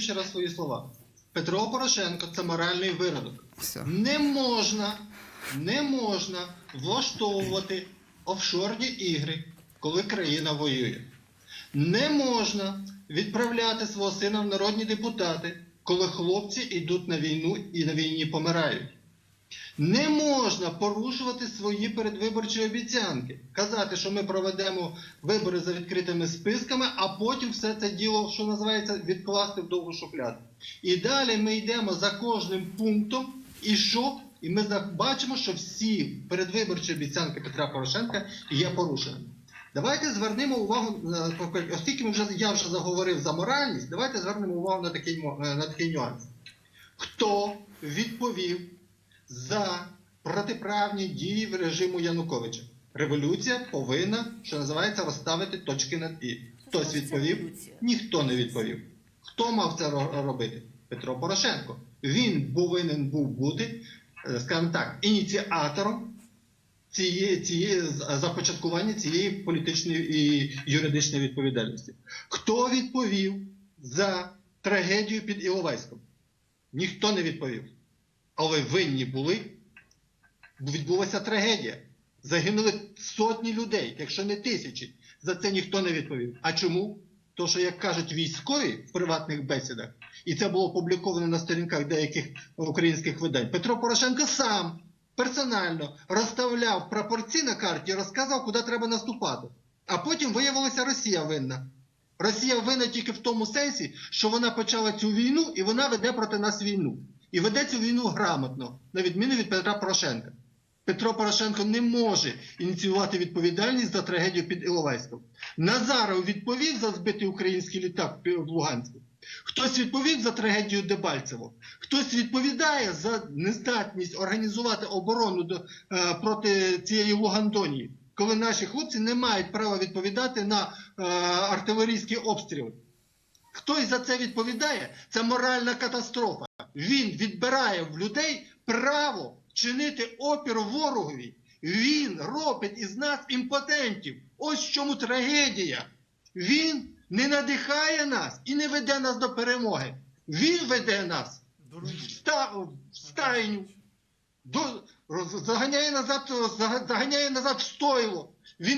ще раз свої слова. Петро Порошенко це моральний виродок. Все. Не можна, не можна влаштовувати офшорні ігри, коли країна воює. Не можна відправляти свого сина в народні депутати, коли хлопці йдуть на війну і на війні помирають. Не можна порушувати свої передвиборчі обіцянки, казати, що ми проведемо вибори за відкритими списками, а потім все це діло, що називається, відкласти в довгу шухляду. І далі ми йдемо за кожним пунктом, і що? І ми бачимо, що всі передвиборчі обіцянки Петра Порошенка є порушеними. Давайте звернемо увагу на оскільки ми вже я вже заговорив за моральність, давайте звернемо увагу на такий на такий нюанс. Хто відповів за протиправні дії в режиму Януковича? Революція повинна, що називається, розставити точки над і. Хтось відповів? Ніхто не відповів. Хто мав це робити? Петро Порошенко. Він повинен був бути, е, скажімо так, ініціатором цієї, цієї започаткування цієї політичної і юридичної відповідальності. Хто відповів за трагедію під Іловайськом? Ніхто не відповів. Але винні були. Відбулася трагедія. Загинули сотні людей, якщо не тисячі. За це ніхто не відповів. А чому? То, що, як кажуть військові в приватних бесідах, і це було опубліковано на сторінках деяких українських видань, Петро Порошенко сам персонально розставляв прапорці на карті і розказав, куди треба наступати. А потім виявилася Росія винна. Росія винна тільки в тому сенсі, що вона почала цю війну і вона веде проти нас війну. І веде цю війну грамотно, на відміну від Петра Порошенка. Петро Порошенко не може ініціювати відповідальність за трагедію під Іловайськом. Назаров відповів за збитий український літак в Луганську. Хтось відповів за трагедію Дебальцево. Хтось відповідає за нездатність організувати оборону до, е, проти цієї Лугандонії, коли наші хлопці не мають права відповідати на е, артилерійські обстріли. Хтось за це відповідає, це моральна катастрофа. Він відбирає в людей право чинити опір ворогові. Він робить із нас імпотентів. Ось в чому трагедія. Він не надихає нас і не веде нас до перемоги. Він веде нас в стайню, до, заганяє назад, заганяє назад в стойло. Він